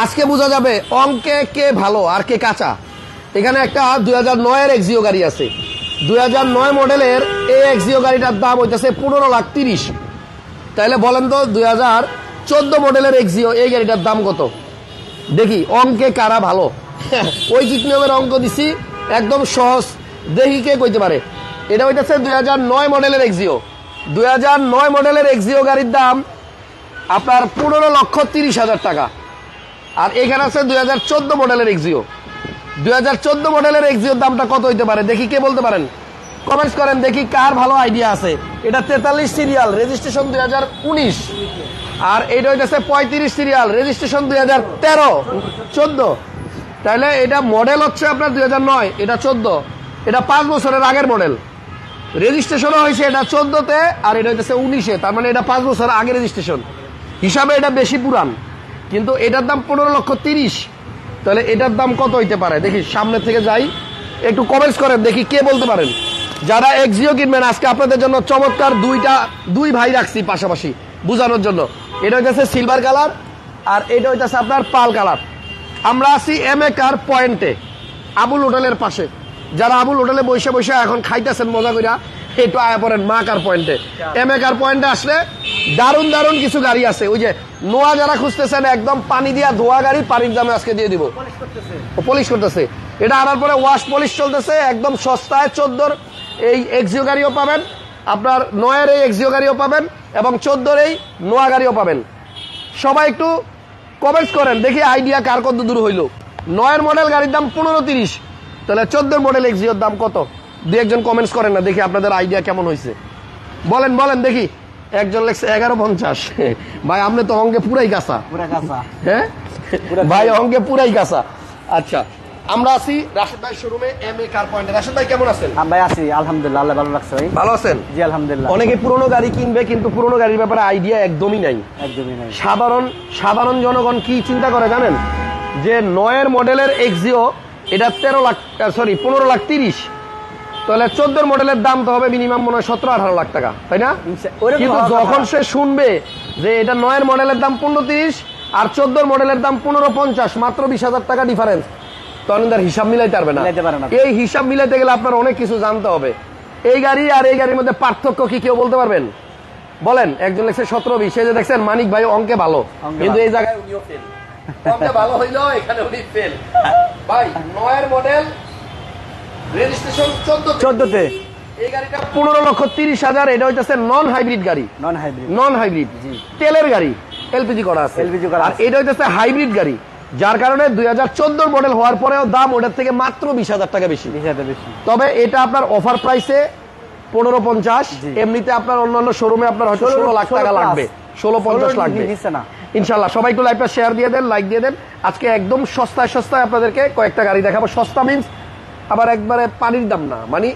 আজকে বোঝা যাবে অঙ্কে কে ভালো আর কে কাঁচা। এখানে একটা দুই হাজার নয়ের এক্সিও গাড়ি আছে। দুই হাজার নয় মডেলের এই এক্সিও গাড়িটার দাম হইতেছে পনেরো লাখ তিরিশ। তাহলে বলেন তো দুই হাজার চোদ্দ মডেলের এক্সিও এই গাড়িটার দাম কত? দেখি, অঙ্কে কারা ভালো? ওই কিক নিয়মের অঙ্ক দিছি, একদম সহজ। দেখি কে কইতে পারে। এটা হইতেছে দুই হাজার নয় মডেলের এক্সিও দুই হাজার নয় মডেলের এক্সিও গাড়ির দাম আপনার পনেরো লক্ষ তিরিশ হাজার টাকা। আর এখানে আছে দুই হাজার চোদ্দ মডেলের এক্সিও দুই হাজার চোদ্দ মডেলের এক্সিওর দামটা কত হইতে পারে? দেখি কে বলতে পারেন। কমেন্টস করেন, দেখি কার ভালো আইডিয়া আছে। এটা তেতাল্লিশ সিরিয়াল রেজিস্ট্রেশন দুই হাজার উনিশ। আর এটা হইতেছে পঁয়ত্রিশ সিরিয়াল রেজিস্ট্রেশন দুই হাজার তেরো। চোদ্দ। তাহলে এটা মডেল হচ্ছে আপনার দুই হাজার নয়, এটা চোদ্দ। এটা পাঁচ বছরের আগের মডেল রেজিস্ট্রেশনও হয়েছে এটা চোদ্দতে, আর এটা হইতেছে উনিশে। তার মানে এটা পাঁচ বছর আগে রেজিস্ট্রেশন হিসাবে এটা বেশি পুরান। কিন্তু এটার দাম পনেরো লক্ষ তিরিশ। তাহলে এটার দাম কত হইতে পারে? দেখি, সামনে থেকে যাই। একটু কমেন্টস করেন, দেখি কে বলতে পারেন। যারা এক্সিও কিনবেন, আজকে আপনাদের জন্য চমৎকার দুইটা, দুই ভাই রাখছি পাশাপাশি বোঝানোর জন্য। এটা হইতেছে সিলভার কালার আর এটা হইতেছে আপনার পাল কালার আমরা আছি এম এ কার পয়েন্টে আবুল হোটেলের পাশে। যারা আবুল হোটেলে বসে বসে এখন খাইতেছেন, মজা করিয়া একটু আয়া পড়েন মা কার পয়েন্টে এম এ কার পয়েন্টে আসলে? দারুণ দারুণ কিছু গাড়ি আছে। ওই যে নোয়া যারা খুঁজতেছেন একদম পানি দিয়া ধোয়া গাড়ি পানির দামে আজকে দিয়ে দিব। পলিশ করতেছে। এটা আনার পরে ওয়াশ পলিশ চলতেছে একদম সস্তায় চোদ্দোর এই এক্সিও গাড়িও পাবেন আপনার নয়ের এই এক্সিও গাড়িও পাবেন এবং চোদ্দোর এই নোয়া গাড়িও পাবেন। সবাই একটু কমেন্টস করেন দেখি আইডিয়া কার কত দূর হইল। নয়ের মডেল গাড়ির দাম পনেরো তিরিশ তাহলে চোদ্দোর মডেল এক্সিওর দাম কত? দু একজন কমেন্টস করেন না দেখি আপনাদের আইডিয়া কেমন হয়েছে। বলেন বলেন দেখি। একজন লেখছে এগারো পঞ্চাশ। ভাই আপনি তো অঙ্কে পুরাই কাঁচা। হ্যাঁ? ভাই অঙ্কে পুরাই কাঁচা। আচ্ছা আমরা আছি রাশেদ ভাই শোরুমে এম এ কার পয়েন্টে রাশেদ ভাই কেমন আছেন? ভাই আছি। আলহামদুলিল্লাহ আল্লাহ ভালো রাখছে ভাই। ভালো আছেন? জি আলহামদুলিল্লাহ। অনেকে পুরনো গাড়ি কিনবে কিন্তু পুরনো গাড়ির ব্যাপারে আইডিয়া একদমই নাই। একদমই নাই। সাধারণ সাধারণ জনগণ কি চিন্তা করে জানেন? যে নয়ের মডেলের এক্সিও এটা তেরো লাখ সরি পনেরো লাখ তিরিশ। তাহলে চোদ্দোর মডেলের দাম তো হবে মিনিমাম মনে হয় সতেরো আঠারো লাখ টাকা তাই না? কিন্তু যখন সে শুনবে যে এটা নয়ের মডেলের দাম পনেরো তিরিশ আর চোদ্দোর মডেলের দাম পনেরো পঞ্চাশ মাত্র বিশ হাজার টাকা ডিফারেন্স তখন তার হিসাব মিলাইতে পারবে না। এই হিসাব মিলাইতে গেলে আপনার অনেক কিছু জানতে হবে। এই গাড়ি আর এই গাড়ির মধ্যে পার্থক্য কি কেউ বলতে পারবেন? বলেন একজন লেখছে সতেরো বিশ এই যে দেখছেন মানিক ভাই অঙ্কে ভালো কিন্তু এই জায়গায় উনিও ফেল ভালো হইল এখানে উনি ফেল ভাই নয়ের মডেল চোদ্দতে। এই গাড়িটা পনেরো লক্ষ তিরিশ হাজার এটা হইতেছে নন হাইব্রিড গাড়ি। নন হাইব্রিড নন হাইব্রিড তেলের গাড়ি। এলপিজি করা আছে। LPG করা আর এটা হইতেছে হাইব্রিড গাড়ি। যার কারণে দুই হাজার চোদ্দোর মডেল হওয়ার পরেও দাম ওটার থেকে মাত্র বিশ হাজার টাকা বেশি। বিশ হাজার বেশি। তবে এটা আপনার অফার প্রাইসে পনেরো পঞ্চাশ এমনিতে আপনার অন্যান্য শোরুমে আপনার হয়তো ষোলো- লাখ টাকা লাগবে। ষোলো পঞ্চাশ লাগবে। না। ইনশাল্লাহ সবাই একটু লাইভটা শেয়ার দিয়ে দেন লাইক দিয়ে দেন। আজকে একদম সস্তায় সস্তায় আপনাদেরকে কয়েকটা গাড়ি দেখাবো। সস্তা মিন্স আবার একবারে পানির দাম না। মানে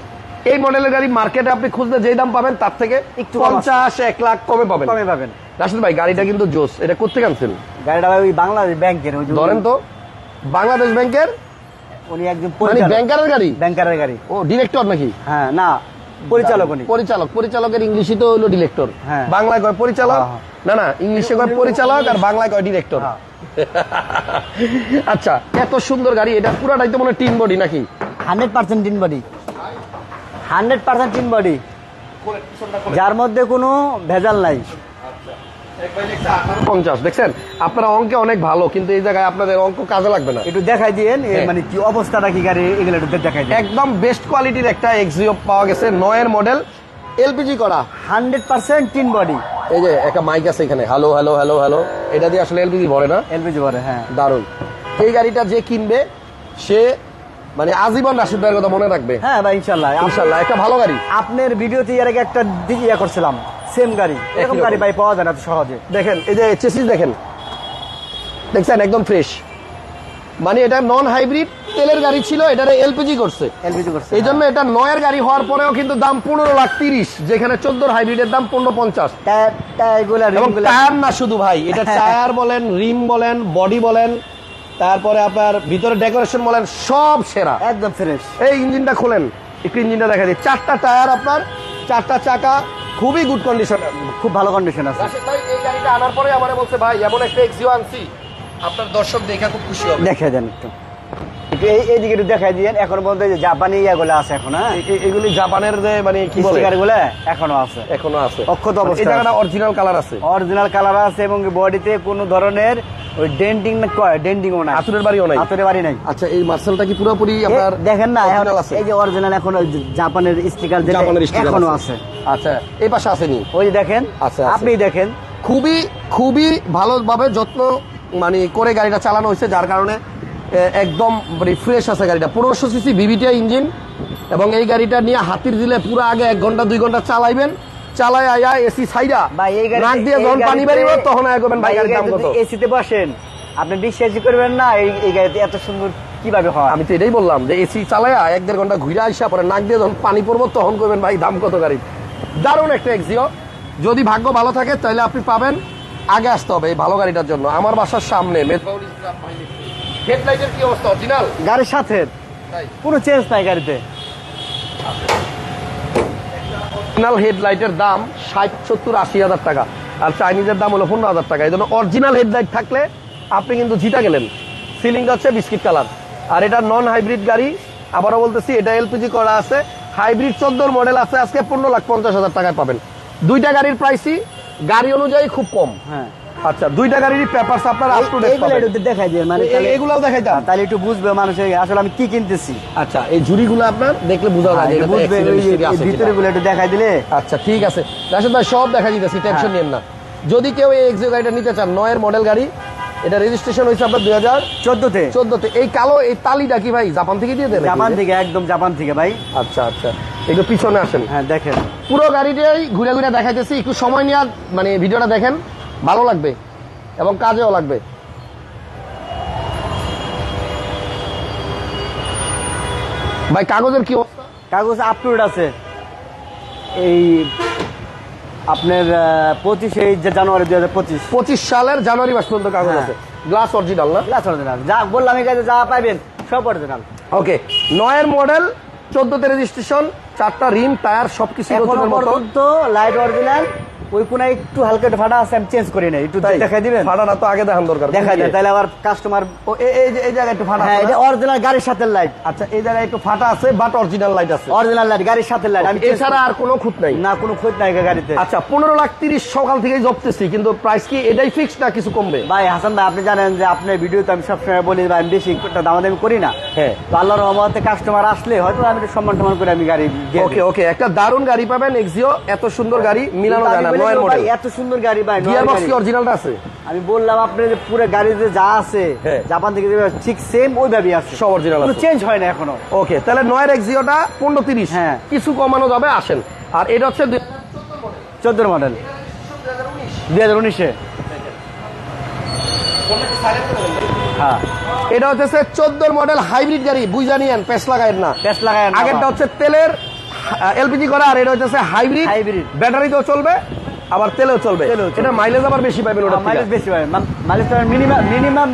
এই মডেলের গাড়ি মার্কেটে আপনি খুঁজলে যেই দাম পাবেন তার থেকে একটু পঞ্চাশ এক লাখ কমে পাবেন। কমে পাবেন। রাশিদ ভাই গাড়িটা কিন্তু জোস। এটা কোথেকে আনছেন? গাড়িটা ওই বাংলাদেশ ব্যাংকের ওই ধরেন তো বাংলাদেশ ব্যাংকের? উনি একজন মানে ব্যাংকারের গাড়ি? ব্যাংকারের গাড়ি। ও ডিরেক্টর নাকি? হ্যাঁ না পরিচালক উনি। পরিচালক। পরিচালকের ইংলিশই তো হলো ডিরেক্টর হ্যাঁ। বাংলায় কয় পরিচালক? হ্যাঁ, না না ইংলিশে কয় পরিচালক আর বাংলায় কয় ডিরেক্টর হ্যাঁ। আচ্ছা এত সুন্দর গাড়ি এটা পুরাটাই তো মনে টিন বডি নাকি? Hundred percent tin body. Hundred percent tin body. যার মধ্যে কোনো ভেজাল নাই। পঞ্চাশ দেখছেন? আপনারা অঙ্কে অনেক ভালো কিন্তু এই জায়গায় আপনাদের অঙ্ক কাজে লাগবে না। একটু দেখাই দিয়েন হ্যাঁ। মানে কি অবস্থাটা কি গাড়ি এগুলো একটু দেখাই দিন একদম বেস্ট কোয়ালিটির একটা এক্সিও পাওয়া গেছে নয়ের মডেল এলপিজি করা। Hundred percent tin body. এই যে একটা মাইক আছে এখানে। হ্যালো হ্যালো হ্যালো হ্যালো এটা দিয়ে আসলে এলপিজি ভরে না? এলপিজি বলে হ্যাঁ। দারুণ। এই গাড়িটা যে কিনবে সে মানে আজীবন রাশিদ ভাইয়ের কথা মনে রাখবে। হ্যাঁ ভাই ইনশাল্লাহ। ইনশাল্লাহ একটা ভালো গাড়ি। আপনার ভিডিওতে এর আগে একটা দিকে ইয়ে করছিলাম সেম গাড়ি। এরকম গাড়ি ভাই পাওয়া যায় না সহজে। দেখেন এই যে চেসিস দেখেন। দেখছেন একদম ফ্রেশ মানে এটা নন হাইব্রিড তেলের গাড়ি ছিল এটা এলপিজি করছে। এলপিজি করছে এই জন্য এটা নয়ের গাড়ি হওয়ার পরেও কিন্তু দাম পনেরো লাখ তিরিশ যেখানে চোদ্দোর হাইব্রিডের দাম পনেরো পঞ্চাশ। টায়ার না শুধু ভাই এটা টায়ার বলেন রিম বলেন বডি বলেন তারপরে আপনার ভিতরে ডেকোরেশন বলেন সব সেরা। একদম ফ্রেশ এই ইঞ্জিনটা খোলেন একটু ইঞ্জিনটা দেখা দিই। চারটা টায়ার আপনার চারটা চাকা খুবই গুড কন্ডিশন খুব ভালো কন্ডিশন আছে। ভাই এই গাড়িটা আনার পরে আমার বলছে ভাই এমন একটা এক্সিও আনছি আপনার দর্শক দেখে খুব খুশি হবে। দেখে দেন একটু। এইদিকে একটু দেখাই দিয়েন। এখন বলতে যে জাপানি ইয়াগুলো আছে এখন হ্যাঁ? এগুলি জাপানের যে মানে কি এখনও আছে। এখনও আছে। অক্ষত এই জায়গাটা অরিজিনাল কালার আছে। অরিজিনাল কালার আছে এবং বডিতে কোনো ধরনের ওই ডেন্টিং না ডেন্টিংও নাই। আতুরের বাড়িও নাই। হাতের বাড়ি নাই। আচ্ছা এই মার্সেলটা কি পুরোপুরি আপনার দেখেন না এখন আছে? এই যে অরিজিনাল এখন জাপানের স্টিকার জাপানের এখনও আছে। আচ্ছা এই পাশে আসেনি? ওই দেখেন আছে, আছে। আপনি দেখেন। খুবই খুবই ভালোভাবে যত্ন মানে করে গাড়িটা চালানো হয়েছে যার কারণে একদম মানে ফ্রেশ আছে গাড়িটা। পনেরোশো সিসি ভিভিটিআই ইঞ্জিন এবং এই গাড়িটা নিয়ে হাতির দিলে পুরো আগে এক ঘণ্টা দুই ঘণ্টা চালাইবেন। চালাই আয়া এসি সাইডা নাক দিয়ে যখন পানি বেরিয়ে তখন আয় করবেন ভাই গাড়ির দাম কত? এসিতে বসেন আপনি বিশ্বাসই করবেন না এই গাড়িতে এত সুন্দর কীভাবে হয়? আমি তো এটাই বললাম যে এসি চালায়া এক দেড় ঘণ্টা ঘুরে আসা পরে নাক দিয়ে যখন পানি পড়ব তখন করবেন ভাই দাম কত গাড়ি দারুণ একটা এক্সিও যদি ভাগ্য ভালো থাকে তাহলে আপনি পাবেন। আগে আসতে হবে এই ভালো গাড়িটার জন্য। আমার বাসার সামনে হেডলাইটের কি অবস্থা? অরিজিনাল গাড়ির সাথে। কোনো চেঞ্জ নাই গাড়িতে। অরিজিনাল হেডলাইটের দাম ষাট সত্তর আশি হাজার টাকা। আর চাইনিজের দাম হলো পনেরো হাজার টাকা। এই জন্য অরিজিনাল হেডলাইট থাকলে আপনি কিন্তু জিতা গেলেন। সিলিংটা হচ্ছে বিস্কিট কালার আর এটা নন হাইব্রিড গাড়ি। আবারও বলতেছি এটা এলপিজি করা আছে। হাইব্রিড চোদ্দোর মডেল আছে আজকে পনেরো লাখ পঞ্চাশ হাজার টাকায় পাবেন। দুইটা গাড়ির প্রাইসই গাড়ি অনুযায়ী খুব কম। হ্যাঁ। আচ্ছা দুইটা গাড়ির পেপারস আপনার আপ টু ডেট একটু দেখাই মানে তাহলে- এগুলাও দেখাইতাম তাহলে একটু বুঝবে মানুষের আসলে আমি কি কিনতেছি। আচ্ছা এই ঝুড়িগুলো আপনার দেখলে বোঝা যায় যে একটু এটাতে বুঝবে accident ওই যে history আছে কিনা। ভিতরে গুলো একটু দেখাই দিলে। আচ্ছা ঠিক আছে। রাশেদ ভাই সব দেখা দিতেছি টেনশন হ্যাঁ। নিয়েন না। যদি কেউ এই এক্সিও গাড়িটা নিতে চান নয়ের মডেল গাড়ি এটা রেজিস্ট্রেশন হয়েছে আপনার দুই হাজার চোদ্দতে। চোদ্দতে। এই কালো এই তালিটা কি ভাই জাপান থেকে দিয়ে দেন জাপান থেকে একদম জাপান থেকে ভাই। আচ্ছা আচ্ছা। একটু পিছনে আসেন। হ্যাঁ দেখেন। পুরো গাড়িটাই ঘুরে ঘুরে দেখাইতেছি একটু সময় নিয়ে মানে ভিডিওটা দেখেন। ভালো লাগবে এবং কাজেও লাগবে। ভাই কাগজের কি অবস্থা? কাগজ আপটুড আছে। এই আপনার পঁচিশে জানুয়ারি দুই হাজার পঁচিশ। পঁচিশ সালের জানুয়ারি মাস পর্যন্ত কাগজ হ্যাঁ। আছে। গ্লাস অরিজিনাল না? গ্লাস অরিজিনাল যা বললাম এই কাছে যা পাইবেন সব অরিজিনাল ওকে নয়ের মডেল চোদ্দতে রেজিস্ট্রেশন চারটা রিম টায়ার সবকিছু লাইট অরিজিনাল ওই কোনায় একটু হালকা একটু ফাটা আছে আমি চেঞ্জ করি না একটু দেখাই দিবেন? ফাটাটা তো আগে দেখান দরকার তাহলে আবার কাস্টমার ও এই যে এই জায়গায় একটু ফাটা হ্যাঁ এটা অরিজিনাল গাড়ির সাথে লাইট আচ্ছা এই জায়গায় একটু ফাটা আছে বাট অরিজিনাল লাইট আছে। অরিজিনাল লাইট গাড়ির সাথে লাইট আমি এছাড়া আর কোনো খুঁত নাই। না কোনো খোঁজ নাই গাড়িতে। আচ্ছা পনেরো লাখ তিরিশ সকাল থেকেই জপতেছি কিন্তু প্রাইস কি এটাই ফিক্সড না কিছু কমবে? ভাই হাসান ভাই আপনি জানেন যে আপনার ভিডিওতে আমি সবসময় বলি ভাই আমি বেশি দামাদামি করি না। হ্যাঁ। তো আল্লাহর রহমতে কাস্টমার আসলে হয়তো আমি সম্মান টম্মান করে আমি গাড়ি ওকে ওকে একটা দারুণ গাড়ি পাবেন এক্সিও এত সুন্দর গাড়ি মিলানো নয়ের মডেল এত সুন্দর গাড়ি ভাই নয় গিয়ার বক্স গাড়ি। কি অরিজিনালটা আছে? আমি বললাম আপনি যে পুরো গাড়িতে যা আছে হ্যাঁ। জাপান থেকে ঠিক সেম ওইভাবেই আছে। সব কোনো আছে। চেঞ্জ হয় না এখনও। ওকে তাহলে নয়ের এক্সিওটা হ্যাঁ। কিছু কমানো যাবে আসেন। আর এটা হচ্ছে দুই- চোদ্দ মডেল দুই হাজার উনিশে। হ্যাঁ। এটা হচ্ছে চোদ্দোর মডেল হাইব্রিড গাড়ি বুঝা নিয়েন পেস লাগায়েন না। টেস্ট লাগায় না আগেরটা হচ্ছে তেলের এলপিজি করা আর এটা হচ্ছে হাইব্রিড Hybrid। ব্যাটারিতেও চলবে। আবার তেলেও চলবে। এটা মাইলেজ আবার বেশি পাবেন ওটা মাইলেজ বেশি পাবে। মাইলেজ মিনিমাম মিনিমাম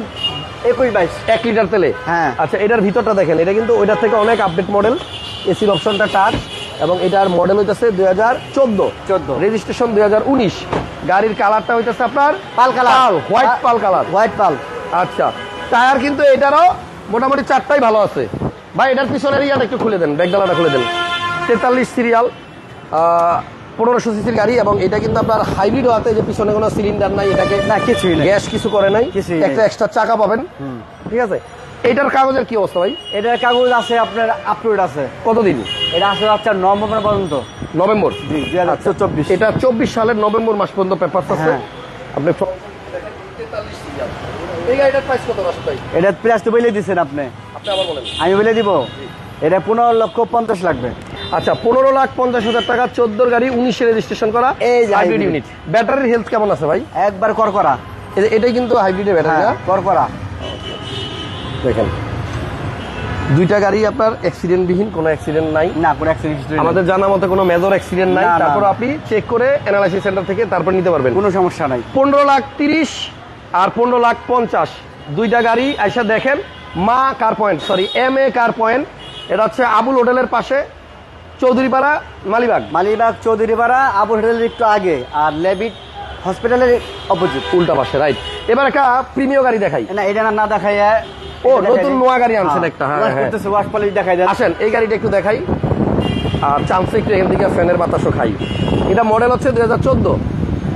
একুশ বাইশ। এক লিটার তেলে? হ্যাঁ। আচ্ছা এটার ভিতরটা দেখেন। এটা কিন্তু ওইটার থেকে অনেক আপডেট মডেল এসির অপশনটা টাচ এবং এটার মডেল হইতেছে দুই হাজার চোদ্দ। 14 রেজিস্ট্রেশন দুই হাজার উনিশ। গাড়ির কালারটা হইতেছে আপনার pearl colour. White pearl colour. White pearl. আচ্ছা টায়ার কিন্তু এটারও মোটামুটি চারটাই ভালো আছে। ভাই এটার পিছনের ইয়াটা একটু খুলে দেন ব্যাগডালাটা খুলে দেন। তেতাল্লিশ সিরিয়াল পনেরোশো সিসির গাড়ি এবং এটা কিন্তু আপনার হাইব্রিড হওয়াতে যে পিছনে কোনো সিলিন্ডার নাই এটাকে না কিছুই না গ্যাস কিছু করে নাই একটা এক্সট্রা চাকা পাবেন। ঠিক আছে? এটার কাগজের কি অবস্থা ভাই? এটার কাগজ আছে আপনার আপলোড আছে। কতদিন? এটা আসলে হচ্ছে নভেম্বর পর্যন্ত। নভেম্বর? জি চব্বিশ। এটা চব্বিশ সালের নভেম্বর মাস পর্যন্ত পেপার আছে। হ্যাঁ। আপনি গাড়িটার প্রাইস তো বলে দিচ্ছেন আপনি। আপনি আবার বলেন। আমি বলে দিব। এটা পনেরো লক্ষ পঞ্চাশ লাগবে। আচ্ছা পনেরো লাখ পঞ্চাশ হাজার টাকা চোদ্দোর গাড়ি উনিশে রেজিস্ট্রেশন করা এই হাইব্রিড ইউনিট ব্যাটারির হেলথ কেমন আছে ভাই? একবার কর করা এটাই কিন্তু হাইব্রিডের ব্যাটারি কর করা দেখেন। দুইটা গাড়ি আপনার অ্যাক্সিডেন্ট বিহীন কোনো অ্যাক্সিডেন্ট নাই। না কোনো অ্যাক্সিডেন্ট আমাদের জানা মতে কোনো মেজর অ্যাক্সিডেন্ট নাই। তারপর আপনি চেক করে অ্যানালাইসিস সেন্টার থেকে তারপর নিতে পারবেন। কোনো সমস্যা নাই। পনেরো লাখ তিরিশ আর পনেরো লাখ পঞ্চাশ। দুইটা গাড়ি আইসা দেখেন মা car point sorry M A car point এটা হচ্ছে আবুল হোটেলের পাশে। চৌধুরীপাড়া মালিবাগ। মালিবাগ চৌধুরীপাড়া আবু হোটেলের একটু আগে আর লেবিট হসপিটালের অপোজিট। উল্টা পাশে রাইট। এবার একটা প্রিমিয় গাড়ি দেখাই। না এটা না দেখাই ও, নতুন নোয়া গাড়ি আনছেন একটা, হ্যাঁ, হ্যাঁ। ওয়াশ পলিশ দেখাই আসেন এই গাড়িটা একটু দেখাই। আর চান্সে একটু এখান থেকে ফ্যানের বাতাসও খাই। এটা মডেল হচ্ছে দুই হাজার চোদ্দ।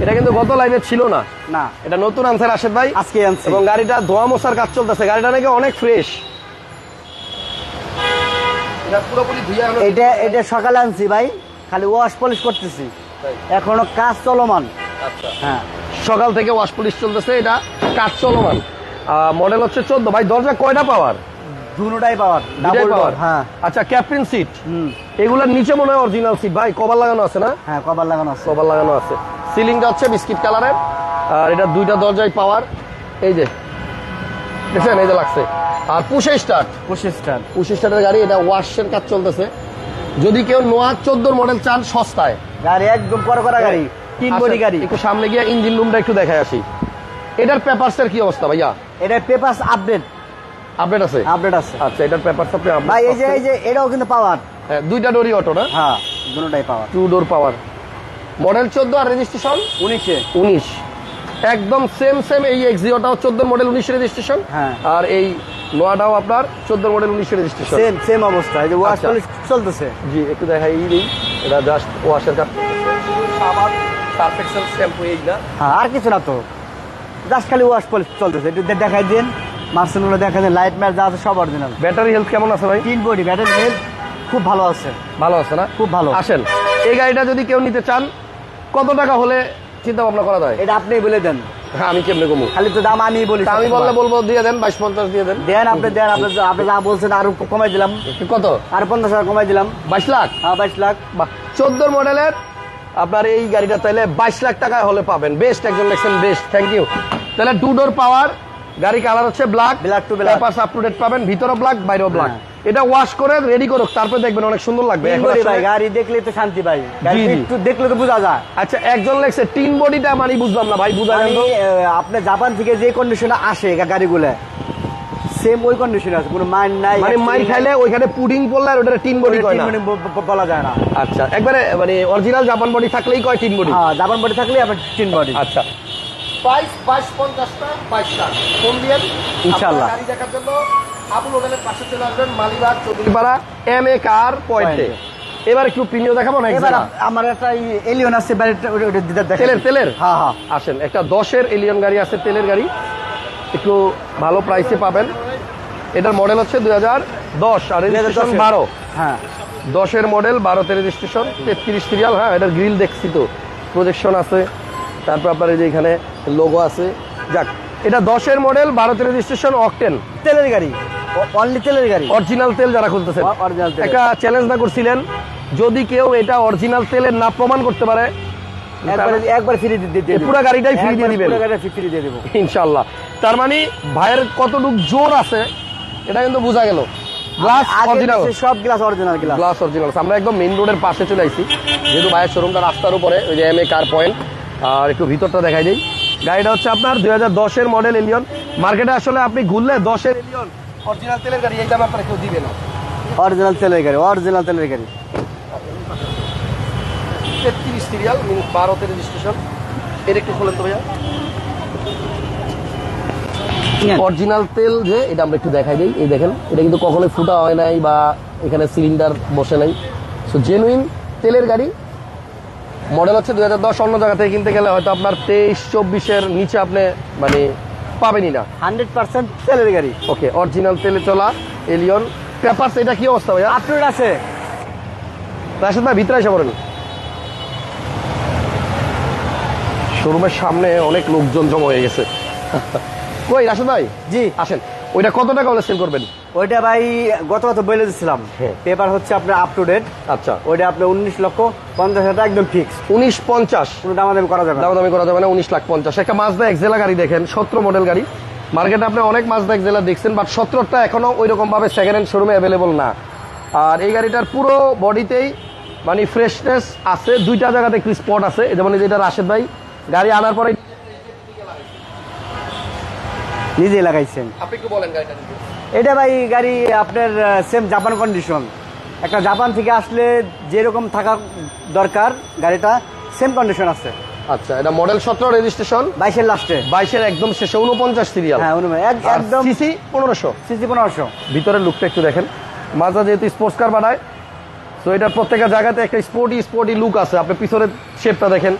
এটা কিন্তু গত লাইনে ছিল না। না। এটা নতুন আনসার রাশেদ ভাই। আজকে আনছি। এবং গাড়িটা ধোয়া মশার কাজ চলতেছে। গাড়িটা নাকি অনেক ফ্রেশ এটা পুরোপুরি ধুয়ে এটা এটা সকালে আনছি ভাই খালি ওয়াশ পলিশ করতেছি। এখনও কাজ চলমান। আচ্ছা। হ্যাঁ। সকাল থেকে ওয়াশ পুলিশ চলতেছে এটা কাজ চলমান। মডেল হচ্ছে চোদ্দ। ভাই দরজা কয়টা পাওয়ার? দুটাই পাওয়ার ডাবল পাওয়ার? হ্যাঁ। আচ্ছা ক্যাপ্টেন সিট এগুলোর নিচে মনে হয় অরিজিনাল সিট ভাই কভার লাগানো আছে না? হ্যাঁ কভার লাগানো আছে। কভার লাগানো আছে। সিলিংটা হচ্ছে বিস্কিট কালারের আর এটা দুইটা দরজায় পাওয়ার। এই যে দেখছেন? এই যে লাগছে। আর পুষে স্টার্ট পঁচিশ স্টার পুষে স্টার্টের গাড়ি এটা ওয়াশের কাজ চলতেছে। যদি কেউ নোয়া চোদ্দোর মডেল চান সস্তায়। গাড়ি একদম করা করা গাড়ি তিন বডি গাড়ি। একটু সামনে গিয়ে ইঞ্জিন রুমটা একটু দেখায় আসি। এটার পেপারস এর কি অবস্থা ভাইয়া? এটা পেপারস আপডেট আপডেট আছে? আপডেট আছে। আচ্ছা এটার পেপারস আপনি ভাই এই যে এই যে এটাও কিন্তু পাওয়ার হ্যাঁ, দুইটা ডোরি অটো না? হ্যাঁ দুটাই power two door power model চোদ্দ আর রেজিস্ট্রেশন উনিশে। উনিশ। একদম সেম সেম এই এক্সিওটাও চোদ্দ মডেল উনিশ রেজিস্ট্রেশন হ্যাঁ। আর এই নোয়াটাও আপনার চোদ্দ মডেল উনিশ রেজিস্ট্রেশন সেম সেম অবস্থা এই যে ওয়াশ আচ্ছা। চলতেছে। জি একটু দেখাই এই দিই এটা জাস্ট ওয়াশের কাজ সাবান শ্যাম্পু এই না? হ্যাঁ আর কিছু না তো। জাস্ট খালি ওয়াশ পলিশ চলতেছে। একটু দেখাই দিন। মার্সেলগুলো দেখাই দিন লাইট ম্যাচ যা আছে সব অরিজিনাল ব্যাটারি হেলথ কেমন আছে ভাই? তিন বডি ব্যাটারি হেলথ খুব ভালো আছে। ভালো আছে না? খুব ভালো। আসেন। এই গাড়িটা যদি কেউ নিতে চান কত টাকা হলে চিন্তা ভাবনা করা যায়। এটা আপনি বলে দেন। হ্যাঁ আমি কেমনে কমু? খালি তো দাম আমি বলি আমি বললে বলব দিয়ে দেন বাইশ পঞ্চাশ দিয়ে দেন। দেন আপনি দেন আপনি আপনি যা বলছেন আরও কমাই দিলাম। কত? আর পঞ্চাশ হাজার কমাই দিলাম। বাইশ লাখ? হ্যাঁ বাইশ লাখ। বা চোদ্দোর মডেলের আপনার এই গাড়িটা তাহলে বাইশ লাখ টাকায় হলে পাবেন। বেস্ট একজন লেখছেন বেস্ট থ্যাংক ইউ তাহলে টু ডোর পাওয়ার গাড়ি কালার হচ্ছে black Black to black. Papers up to date পাবেন ভিতরে ব্ল্যাক বাইরেও ব্ল্যাক। এটা ওয়াশ করে রেডি করুক তারপর দেখবেন অনেক সুন্দর লাগবে। ভাই গাড়ি দেখলেই তো শান্তি ভাই। একটু দেখলে তো বোঝা যায়। আচ্ছা একজন লেখছে তিন বডিটা মানে বুঝলাম না ভাই বুঝা আহ, আপনার জাপান থেকে যে কন্ডিশনে আসে গাড়িগুলো সেম ওই কন্ডিশনে আছে কোনো মাইন নাই মানে মাইর খাইলে ওইখানে পুডিং পড়লে আর ওটা তিন বডি কয় না? বলা যায় না। আচ্ছা একবারে মানে অরিজিনাল জাপান বডি থাকলেই কয় টিন বডি হ্যাঁ জাপান বডি থাকলে আপনার টিন বডি আচ্ছা বাইশ বাইশ পঞ্চাশটা বাইশটা। ফোন দিয়ে ইনশাআল্লাহ। গাড়ি দেখার জন্য আবুল হোটেলের পাশে চলে আসবেন Malibagh Chowdhurypara M A car পয়েন্টে এবার একটু প্রিমিয় দেখাবো না এবার আমার একটা এলিয়ন আছে তেলের তেলের? হ্যাঁ হ্যাঁ। আসেন একটা দশের এলিয়ন গাড়ি আছে তেলের গাড়ি। একটু ভালো প্রাইসে পাবেন। এটার মডেল হচ্ছে দুই হাজার দশ আর রেজিস্ট্রেশন বারো। হ্যাঁ। দশের মডেল বারোতে রেজিস্ট্রেশন তেত্রিশ সিরিয়াল হ্যাঁ এটার গ্রিল দেখছি তো। প্রজেকশন আছে। তারপর আপনার এই যে এখানে লোগো আছে। যাক এটা দশের মডেল বারোতে রেজিস্ট্রেশন অকটেন তেলের গাড়ি। অনলি তেলের গাড়ি? অরিজিনাল তেল যারা খুলতেছেন। একটা চ্যালেঞ্জ না করছিলেন। যদি কেউ এটা অরিজিনাল তেলের না প্রমাণ করতে পারে একবার একবার ফ্রি দিয়ে দিয়ে পুরো গাড়িটাই free দিয়ে দিবেন। ফ্রি দিয়ে দেবো। ইনশাল্লাহ তার মানে ভাইয়ের কতটুক জোর আছে এটা কিন্তু বোঝা গেল। গ্লাস অরিজিনাল সব glass original glass glass original আমরা একদম মেইন রোডের পাশে চলে আইছি। যেহেতু ভাইয়ের শোরুমটা রাস্তার উপরে ওই যে এম এ কার পয়েন্ট আর একটু ভিতরটা দেখাই দিই। গাড়িটা হচ্ছে আপনার দুই হাজার দশের মডেল এলিয়ন মার্কেটে আসলে আপনি ঘুরলে দশের এলিয়ন অরিজিনাল তেলের গাড়ি এই দামে আপনার কেউ দিবে না। অরিজিনাল তেলের গাড়ি অরিজিনাল তেলের গাড়ি। তেত্রিশ সিরিয়াল মিনিট বারোতে রেজিস্ট্রেশন এর একটু খোলেন তো ভাইয়া। অরিজিনাল তেল যে এটা আমরা একটু দেখাই দিই। এই দেখেন এটা কিন্তু কখনোই ফুটা হয় নাই বা এখানে সিলিন্ডার বসে নাই। সো জেনুইন তেলের গাড়ি মডেল হচ্ছে দুই হাজার দশ অন্য জায়গা থেকে কিনতে গেলে হয়তো আপনার তেইশ চব্বিশের নিচে আপনি মানে পাবেনই না। হান্ড্রেড পার্সেন্ট তেলের গাড়ি। ওকে অরিজিনাল তেলে চলা এলিয়ন পেপারস এটা কি অবস্থা ভাইয়া? আপডেট আছে। রাশেদ ভাই ভিতরে এসে পড়েন। শোরুমের সামনে অনেক লোকজন জমা হয়ে গেছে। কই রাশেদ ভাই? জি। আসেন। ওইটা কত টাকা হলে সেল করবেন? ওইটা ভাই গত গত বলে দিচ্ছিলাম হ্যাঁ। পেপার হচ্ছে আপনার আপ টু ডেট আচ্ছা। ওইটা আপনার উনিশ লক্ষ পঞ্চাশ হাজার একদম ফিক্স উনিশ পঞ্চাশ। কোনো দামাদামি করা যাবে দামাদামি করা যাবে না উনিশ লাখ পঞ্চাশ। একটা মাজদা এক্সেলা গাড়ি দেখেন সতেরো মডেল গাড়ি। মার্কেটে আপনি অনেক মাজদা এক্সেলা দেখছেন বাট সতেরোটা এখনও ওই রকম ভাবে সেকেন্ড হ্যান্ড শোরুমে অ্যাভেলেবল না। আর এই গাড়িটার পুরো বডিতেই মানে ফ্রেশনেস আছে। দুইটা জায়গাতে একটু স্পট আছে। যেমন এই যেটা রাশেদ ভাই গাড়ি আনার পরে নিজেই লাগাইছেন। আপনি একটু বলেন গাড়িটা এটা ভাই গাড়ি আপনার সেম জাপান কন্ডিশন একটা জাপান থেকে আসলে যেরকম থাকা দরকার গাড়িটা সেম কন্ডিশন আছে। আচ্ছা এটা মডেল সতেরো রেজিস্ট্রেশন বাইশের লাস্টে বাইশের একদম শেষে উনপঞ্চাশ সিরিয়াল হ্যাঁ অনুমান এক- একদম সিসি পনেরোশো। সিসি পনেরোশো। ভিতরের লুকটা একটু দেখেন। মাজদা যেহেতু স্পোর্টস কার বানায় তো এটার প্রত্যেকটা জায়গাতে একটা স্পোর্টি স্পোর্টি লুক আছে। আপনি পিছনের শেপটা দেখেন।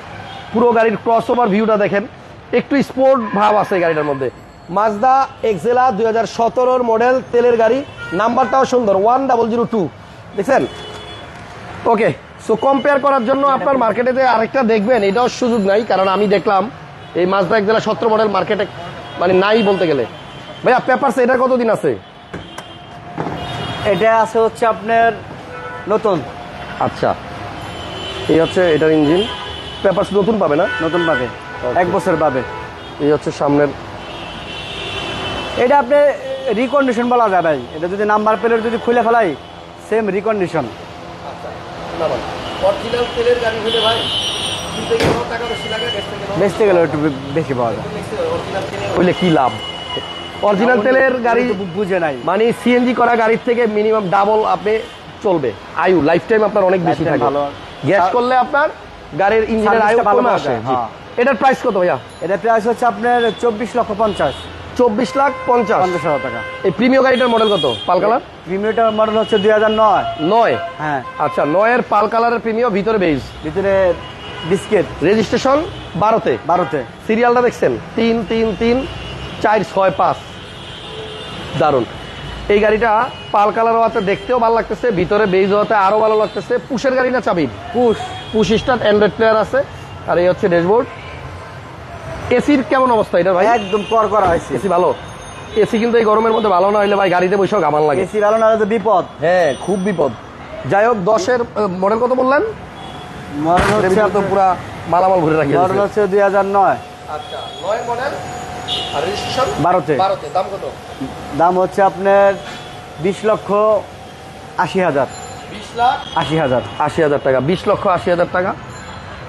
পুরো গাড়ির ক্রস ওভার ভিউটা দেখেন। একটু স্পোর্ট ভাব আছে গাড়িটার মধ্যে। মাজদা এক্সেলা দুই হাজার সতেরোর মডেল তেলের গাড়ি নাম্বারটাও সুন্দর ওয়ান ডাবল জিরো টু। দেখছেন? ওকে সো কম্পেয়ার করার জন্য আপনার মার্কেটে যে আরেকটা দেখবেন এটাও সুযোগ নাই কারণ আমি দেখলাম এই মাজদা এক্সেলা সতেরো মডেল মার্কেটে মানে নাই বলতে গেলে। ভাইয়া পেপারস এটা কতদিন আছে? এটা আছে হচ্ছে আপনার নতুন। আচ্ছা এই হচ্ছে এটার ইঞ্জিন পেপারস নতুন পাবে না? নতুন পাবে এক বছর পাবে। এই হচ্ছে সামনের এটা আপনি রিকন্ডিশন বলা যায় ভাই। এটা যদি নাম্বার প্লেট যদি খুলে ফেলাই সেম রিকন্ডিশন বেচতে গেলে একটু বেশি পাওয়া যায়। হইলে কি লাভ? অরিজিনাল তেলের গাড়ি বুঝে নাই। মানে সিএনজি করা গাড়ির থেকে মিনিমাম ডাবল আপনি চলবে। আয়ু লাইফ টাইম আপনার অনেক বেশি থাকে ভালো। গ্যাস করলে আপনার গাড়ির ইঞ্জিনের আয়ু ভালো কমে আসে। হ্যাঁ। এটার প্রাইস কত ভাইয়া? এটা প্রাইস হচ্ছে আপনার চব্বিশ লক্ষ পঞ্চাশ। চব্বিশ লাখ পঞ্চাশ। পঞ্চাশ হাজার টাকা। এই প্রিমিয় গাড়িটার মডেল কত? পাল কালার প্রিমিয়ার মডেল হচ্ছে দুই হাজার নয়। নয়? হ্যাঁ। আচ্ছা নয়ের পাল কালারের প্রিমিয় ভিতরে বেজ ভিতরে বিস্কিট রেজিস্ট্রেশন বারোতে। বারোতে। সিরিয়ালটা দেখছেন? তিন তিন তিন চার ছয় পাঁচ। দারুণ। এই গাড়িটা পাল কালার হওয়াতে দেখতেও ভালো লাগতেছে ভিতরে বেজ হওয়াতে আরও ভালো লাগতেছে। পুশের গাড়ি না চাবি? Push push start android player আছে। আর এই হচ্ছে ড্যাশবোর্ড এসির কেমন অবস্থা এটা ভাই? একদম কর করা হয়েছে। এসি ভালো? এসি কিন্তু এই গরমের মধ্যে ভালো না হইলে ভাই গাড়িতে বসেও গামান লাগে। এসি ভালো না হলে তো বিপদ। হ্যাঁ খুব বিপদ। যাই হোক দশের মডেল কত বললেন? মডেল হচ্ছে তো পুরা মালামাল ভরে রাখি মডেল হচ্ছে দুই হাজার নয়। আচ্ছা নয় মডেল আর রেজিস্ট্রেশন বারোতে। বারোতে দাম কত? দাম হচ্ছে আপনার বিশ লক্ষ আশি হাজার। বিশ লাখ আশি হাজার। আশি হাজার টাকা বিশ লক্ষ আশি হাজার টাকা।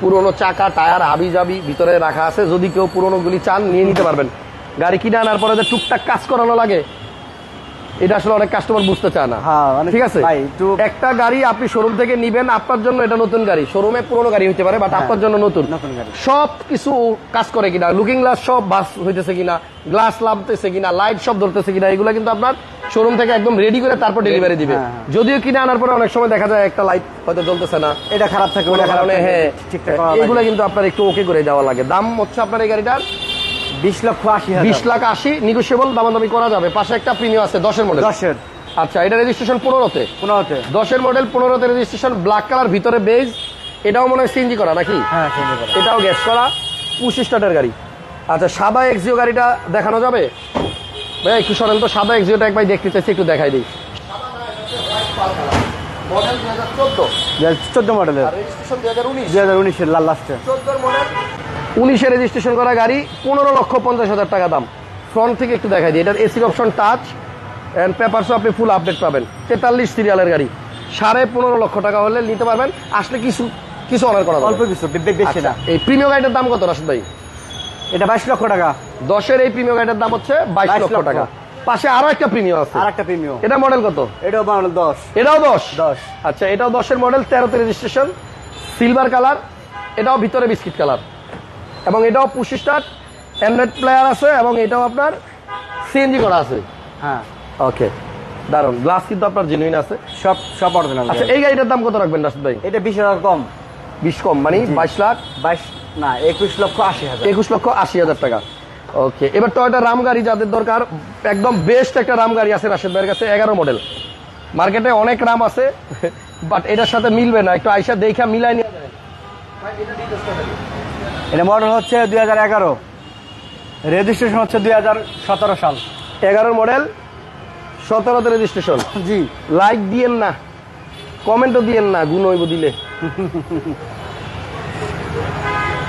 পুরোনো চাকা, টায়ার হাবি জাবি ভিতরে রাখা আছে। যদি কেউ পুরোনো গুলি চান, নিয়ে নিতে পারবেন। গাড়ি কিনে আনার পরে যে টুকটাক কাজ করানো লাগে এটা আসলে অনেক কাস্টমার বুঝতে চায় না। হ্যাঁ, ঠিক আছে? একটা গাড়ি আপনি শোরুম থেকে নিবেন আপনার জন্য এটা নতুন গাড়ি। শোরুমে পুরোনো গাড়ি হতে পারে বাট হ্যাঁ, আপনার জন্য নতুন। সব কিছু কাজ করে কিনা লুকিং গ্লাস সব বাস হইতেছে কিনা গ্লাস লাভতেছে কিনা লাইট সব ধরতেছে কিনা এগুলো কিন্তু আপনার শোরুম থেকে একদম রেডি করে তারপর ডেলিভারি দিবে। হ্যাঁ। যদিও কিনে আনার পরে অনেক সময় দেখা যায় একটা লাইট হয়তো জ্বলতেছে না। এটা খারাপ থাকে কারণে হ্যাঁ। এগুলো কিন্তু আপনার একটু ওকে করে যাওয়া লাগে। দাম হচ্ছে আপনার এই গাড়িটার বিশ লক্ষ আশি বিশ লাখ আশি নিগোসিয়েবল দামাদামি করা যাবে। পাশে একটা প্রিমিয়াম আছে দশের মডেল দশের। আচ্ছা এটা রেজিস্ট্রেশন পনেরোতে? পনেরোতে। দশের মডেল পনেরোতে রেজিস্ট্রেশন ব্ল্যাক কালার ভিতরে বেজ এটাও মনে হয় সিএনজি করা নাকি? হ্যাঁ। এটাও গ্যাস করা। পুশ স্টার্টের গাড়ি। আচ্ছা সাদা এক্সিও গাড়িটা দেখানো যাবে? ভাই একটু সরেন তো সাদা এক্সিওটা একবার দেখতে চাইছি একটু দেখাই দিই। মডেল দুই হাজার চোদ্দ। চোদ্দ মডেলের রেজিস্ট্রেশন দুই হাজার উনিশ। হাজার উনিশের লাস্টে উনিশে রেজিস্ট্রেশন করা গাড়ি পনেরো লক্ষ পঞ্চাশ হাজার টাকা দাম। ফ্রন্ট থেকে একটু দেখা দিই। এটার এসির অপশন টাচ অ্যান্ড পেপারসও আপনি ফুল আপডেট পাবেন। তেতাল্লিশ সিরিয়ালের গাড়ি। সাড়ে পনেরো লক্ষ টাকা হলে নিতে পারবেন। আসলে কিছু কিছু অনার করা অল্প কিছু বেশি না। আচ্ছা, এই প্রিমিয়াম গাড়িটার দাম কত রাশিদ ভাই? এটা বাইশ লক্ষ টাকা। দশের এই প্রিমিয়াম গাড়িটার দাম হচ্ছে বাইশ লক্ষ লক্ষ। টাকা। পাশে আরও একটা প্রিমিয়াম আছে। আর একটা প্রিমিয়াম এটা মডেল কত? এটাও মডেল দশ। এটাও দশ? দশ। আচ্ছা এটাও দশের মডেল তেরোতে রেজিস্ট্রেশন সিলভার কালার এটাও ভিতরে বিস্কিট কালার এবং এটাও পুশ স্টার্ট অ্যান্ড্রয়েড প্লেয়ার আছে এবং এটাও আপনার সিএনজি করা আছে। হ্যাঁ। ওকে দারুণ গ্লাস কিন্তু আপনার জেনুইন আছে। সব সব অরিজিনাল আচ্ছা এই গাড়িটার দাম কত রাখবেন রাশিদ ভাই? এটা বিশ হাজার কম। বিশ কম মানে বাইশ লাখ? বাইশ না একুশ লক্ষ আশি হাজার। একুশ লক্ষ আশি হাজার টাকা। ওকে এবার টয়টা রাম গাড়ি যাদের দরকার একদম বেস্ট একটা রাম গাড়ি আছে রাশেদ ভাইয়ের কাছে এগারো মডেল মার্কেটে অনেক রাম আছে বাট এটার সাথে মিলবে না একটু আইসা দেখা মিলাই নিয়ে যাবেন। এটা মডেল হচ্ছে দুই হাজার এগারো। রেজিস্ট্রেশন হচ্ছে দুই হাজার সতেরো সাল। এগারোর মডেল সতেরোতে রেজিস্ট্রেশন জি। লাইক দিয়েন না কমেন্টও দিয়েন না গুণ হইব দিলে।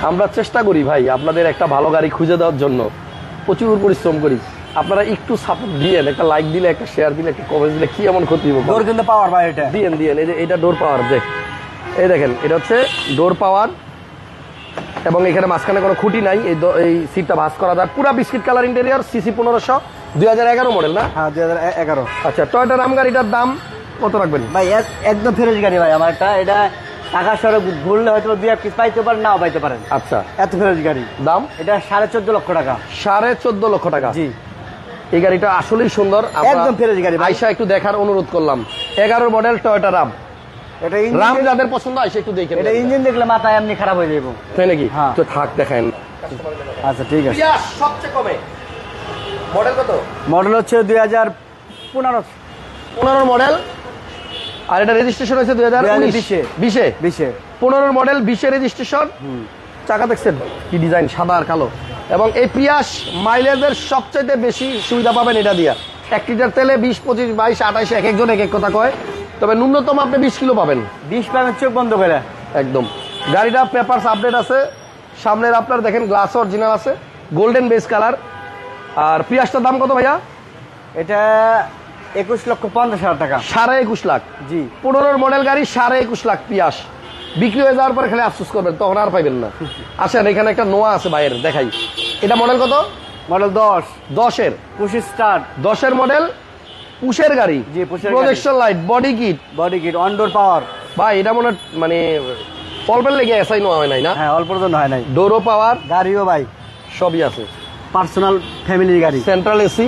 আমরা চেষ্টা করি ভাই আপনাদের একটা ভালো গাড়ি খুঁজে দেওয়ার জন্য। প্রচুর পরিশ্রম করি। আপনারা একটু সাপোর্ট দিয়েন একটা লাইক দিলে একটা শেয়ার দিলে একটা কমেন্ট দিলে কি এমন ক্ষতি হবে ডোর কিন্তু পাওয়ার ভাই এটা। দিয়েন দিয়েন এই যে এটা ডোর পাওয়ার দেখ। এই দেখেন এটা হচ্ছে ডোর পাওয়ার এবং এখানে মাঝখানে কোনো খুঁটি নাই। এই এই সিটটা ভাস করা যায় পুরা বিস্কিট কালার ইন্টেরিয়ার সিসি পনেরোশো। দুই হাজার এগারো মডেল না? হ্যাঁ দুই হাজার এগারো। আচ্ছা টয়টা রাম গাড়িটার দাম কত রাখবেন? ভাই একদম ফ্রেশ গাড়ি ভাই আমার একটা। এটা টাকা সরে ঘুরলে হয়তো দুই এক পিস পাইতে পারেন নাও পাইতে পারেন। আচ্ছা। এত ফ্রেশ গাড়ি। দাম? এটা সাড়ে চোদ্দ লক্ষ টাকা। সাড়ে চোদ্দ লক্ষ টাকা। জি। এই গাড়িটা আসলেই সুন্দর। একদম ফ্রেশ গাড়ি ভাই। আয়শা একটু দেখার অনুরোধ করলাম। এগারো মডেল টয়টা রাম এটা রাম যাদের পছন্দ আয়সা একটু দেখে এটা ইঞ্জিন দেখলে মাথায় এমনি খারাপ হয়ে যাব তাই নাকি। তো থাক দেখেন। আচ্ছা ঠিক আছে। সবচেয়ে কমে। মডেল কত? মডেল হচ্ছে দুই হাজার পনেরো। পনেরো মডেল। আর এটা রেজিস্ট্রেশন হয়েছে দুই হাজার 2020 বিশে। বিশে? পনেরো মডেল বিশে রেজিস্ট্রেশন চাকা দেখছেন? কি ডিজাইন সাদা আর কালো। এবং এই পিয়াস মাইলেজের সবচাইতে বেশি সুবিধা পাবেন এটা দিয়া। এক লিটার তেলে বিশ পঁচিশ বাইশ আঠাইশ এক একজন এক এক কথা কয়। তবে ন্যূনতম আপনি বিশ কিলো পাবেন। বিশ পাবেন চোখ বন্ধ করে। একদম। গাড়িটা পেপারস আপডেট আছে। সামনের আপনার দেখেন গ্লাস অরিজিনাল আছে। গোল্ডেন বেস কালার আর পিয়াসটার দাম কত ভাইয়া? এটা একুশ লক্ষ পঞ্চাশ হাজার টাকা। সাড়ে একুশ লাখ। জি। পনেরোর মডেল গাড়ি সাড়ে একুশ লাখ পিয়াস বিক্রি হয়ে যাওয়ার পরে খালি আফসোস করবেন তখন আর পাইবেন না। আসেন এখানে একটা নোয়া আছে বাইরের দেখাই। এটা মডেল কত? মডেল দশ। দশের। পঁচিশ স্টার। দশের মডেল পুশের গাড়ি। জি, পুশের গাড়ি। Projection light body kit body kit অনডোর power ভাই এটা মনে মানে অল্পের লেগে এসআই নোয়া হয় নাই না? হ্যাঁ অল্প জন হয় নাই। ডোরো পাওয়ার গাড়িও ভাই। সবই আছে। পার্সোনাল ফ্যামিলির গাড়ি। সেন্ট্রাল এসি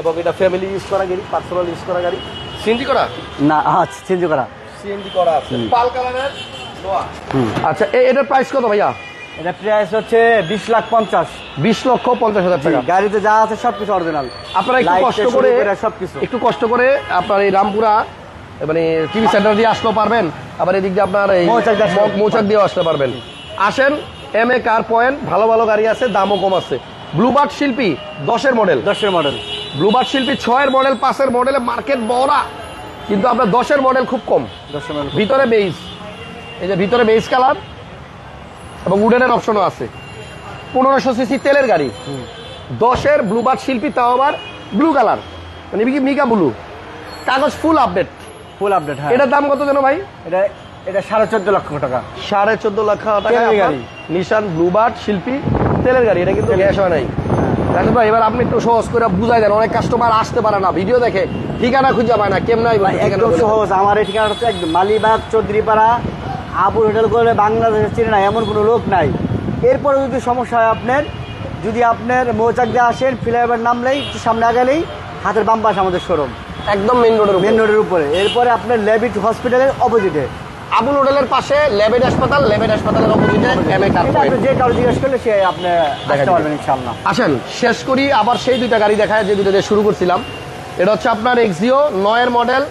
এবং এটা ফ্যামিলি ইউজ করা গাড়ি পার্সোনাল ইউজ করা গাড়ি। সিএনজি করা? না আচ্ছা চেঞ্জ করা। সিএনজি করা আছে। পাল কালারের আচ্ছা এটার প্রাইস কত ভাইয়া? এটা প্রাইস হচ্ছে বিশ লাখ পঞ্চাশ। বিশ লক্ষ পঞ্চাশ হাজার টাকা। গাড়িতে যা আছে সবকিছু অরিজিনাল আপনারা একটু কষ্ট করে সবকিছু। একটু কষ্ট করে আপনার এই রামপুরা মানে টিভি সেন্টার দিয়ে আসলেও পারবেন আবার এদিক দিয়ে আপনার এই মৌচাক দিয়ে আসতে পারবেন। আসেন এম এ কার পয়েন্ট ভালো ভালো গাড়ি আছে দামও কম আছে। ব্লুবার্ড শিল্পী দশের মডেল দশের মডেল ব্লুবার্ড শিল্পী ছয়ের মডেল পাঁচের মডেলে মার্কেট বড়া। কিন্তু আপনার দশের মডেল খুব কম। ভিতরে বেইজ এই যে ভিতরে বেইজ কালার এবং উডেনের অপশনও আছে। পনেরোশো সিসি তেলের গাড়ি। দশের ব্লুবার্ড শিল্পী তাও আবার ব্লু কালার। মানে কি মিকা ব্লু। কাগজ ফুল আপডেট ফুল আপডেট হ্যাঁ। এটার দাম কত যেন ভাই? এটা এটা সাড়ে চোদ্দ লক্ষ টাকা। সাড়ে চোদ্দ লাখ টাকা গাড়ি। নিশান ব্লুবার্ড শিল্পী তেলের গাড়ি। এটা কিন্তু গ্যাস হয় নাই। রাজু ভাই এবার আপনি একটু সহজ করে বুঝাই দেন। অনেক কাস্টমার আসতে পারে না। ভিডিও দেখে ঠিকানা খুঁজে পায় না। কেমন ভাই, একদম সহজ। আমার এই ঠিকানাটা হচ্ছে একদম মালিবাগ চৌধুরীপাড়া আবুর হোটেল করে বাংলাদেশের চিনে না এমন কোনো লোক নাই। এরপরে যদি সমস্যা হয় আপনার যদি আপনার মৌচাক দিয়ে আসেন ফ্লাইওভার নামলেই সামনে আগালেই হাতের বাম পাশে আমাদের শোরুম। একদম মেন রোডের মেন রোডের উপরে। এরপরে আপনার লেবিট হসপিটালের অপোজিটে আবুল হোটেলের পাশে লেবেড হাসপাতাল লেবেড হাসপাতালের অপোজিটে এম কার যে কারও জিজ্ঞেস করলে সে আপনি আসতে পারবেন ইনশাল্লাহ আসেন শেষ করি আবার সেই দুইটা গাড়ি দেখায় যে দুইটা দিয়ে শুরু করছিলাম। এটা হচ্ছে আপনার এক্সিও নয়ের মডেল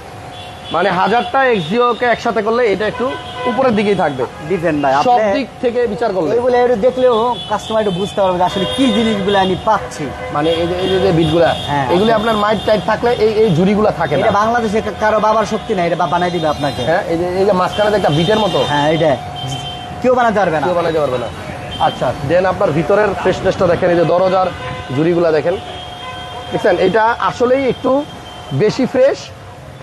মানে হাজারটা এক্সিও কে একসাথে করলে এটা একটু উপরের দিকেই থাকবে। ডিফেন্ড ভাই সব দিক থেকে বিচার করলে। ওইগুলো একটু দেখলেও কাস্টমার একটু বুঝতে পারবে আসলে কি জিনিসগুলো আমি পাচ্ছি। মানে এই যে এই যে- যে বিটগুলা হ্যাঁ। এগুলি আপনার মাইট টাইট থাকলে এই এই ঝুড়িগুলা থাকে এটা বাংলাদেশে কারও বাবার শক্তি নাই এটা বানাই দিবে আপনাকে। হ্যাঁ এই যে এই যে মাঝখানে একটা বিটের মতো। হ্যাঁ এটা কেউ বানাতে পারবে না। কেউ বানাইতে পারবে না। আচ্ছা দেন আপনার ভিতরের ফ্রেশনেসটা দেখেন এই যে দরজার ঝুড়িগুলা দেখেন। দেখছেন? এটা আসলেই একটু বেশি ফ্রেশ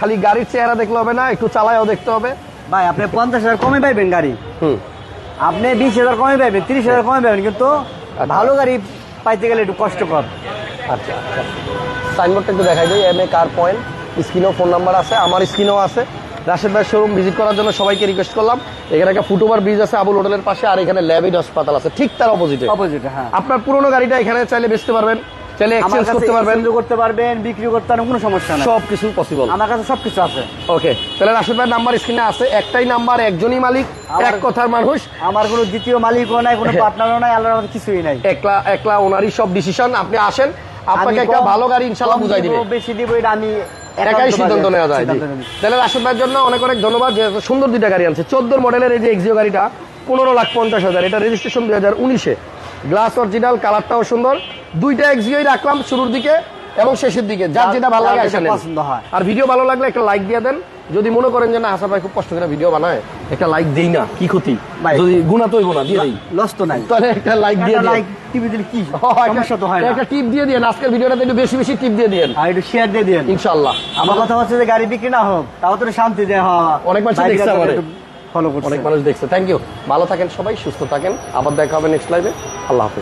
খালি গাড়ির চেহারা দেখলে হবে না একটু চালায়ও দেখতে হবে। ভাই আপনি পঞ্চাশ হাজার কমে পাইবেন গাড়ি। আপনি বিশ হাজার কমে পাইবেন তিরিশ হাজার কমে পাইবেন কিন্তু ভালো গাড়ি পাইতে গেলে একটু কষ্টকর। আচ্ছা আচ্ছা। সাইনবোর্ডটা একটু দেখাই দিই এম এ কার পয়েন্ট স্ক্রিনেও ফোন নাম্বার আছে আমার স্ক্রিনেও আছে। রাশেদ ভাই শোরুম ভিজিট করার জন্য সবাইকে রিকোয়েস্ট করলাম। এখানে একটা ফুটওভার ব্রিজ আছে আবুল হোটেলের পাশে আর এখানে ল্যাবিড হাসপাতাল আছে ঠিক তার অপোজিটে অপোজিটে হ্যাঁ। আপনার পুরোনো গাড়িটা এখানে চাইলে বেচতে পারবেন। চাইলে এক্সচেঞ্জ করতে পারবেন। করতে পারবেন বিক্রি করতে পারবেন কোনো সমস্যা নেই। সব কিছু পসিবল আমার কাছে সবকিছু আছে। ওকে তাহলে রাশেদ ভাইয়ের নাম্বার স্ক্রিনে আছে। একটাই নাম্বার একজনই মালিক এক কথার মানুষ। আমার কোনো দ্বিতীয় মালিকও নাই কোনো পার্টনারও নাই আল্লাহর মধ্যে কিছুই নাই। একলা একলা ওনারই সব ডিসিশন আপনি আসেন আপনাকে একটা ভালো গাড়ি ইনশাল্লাহ কম বুঝাই দিবে বেশি দিব এটা আমি একাই সিদ্ধান্ত নেওয়া যায়। তাহলে রাশেদ ভাইয়ের জন্য অনেক অনেক ধন্যবাদ যে সুন্দর দুইটা গাড়ি আনছে। চোদ্দোর মডেলের এই যে এক্সিও গাড়িটা পনেরো লাখ পঞ্চাশ হাজার এটা রেজিস্ট্রেশন দুই হাজার উনিশে। গ্লাস অরিজিনাল কালারটাও সুন্দর। দুইটা এক্সিওই রাখলাম শুরুর দিকে এবং শেষের দিকে। যার যেটা ভালো লাগে পছন্দ হয়। আর ভিডিও ভালো লাগলে একটা লাইক দিয়ে দেন। যদি মনে করেন যে না হাসান ভাই খুব কষ্ট করে ভিডিও বানায় একটা লাইক দেই না কি ক্ষতি? যদি গুণা তো না দিয়ে দিই। লস তো নাই। তাহলে একটা লাইক দিয়ে লাইক টিভি দিলে কি সমস্যা তো হয় না। একটা টিপ দিয়ে দিন আজকের ভিডিওটাতে একটু বেশি বেশি টিপ দিয়ে দিন আর একটু শেয়ার দিয়ে দিন ইনশাল্লাহ আমার কথা হচ্ছে যে গাড়ি বিক্রি না হোক তাও তো শান্তি দেয় হ্যাঁ। অনেক মানুষ দেখছে আমারে। ফলো করছে। অনেক মানুষ দেখছে। থ্যাংক ইউ ভালো থাকেন সবাই সুস্থ থাকেন। আবার দেখা হবে নেক্সট লাইভে আল্লাহ হাফিজ।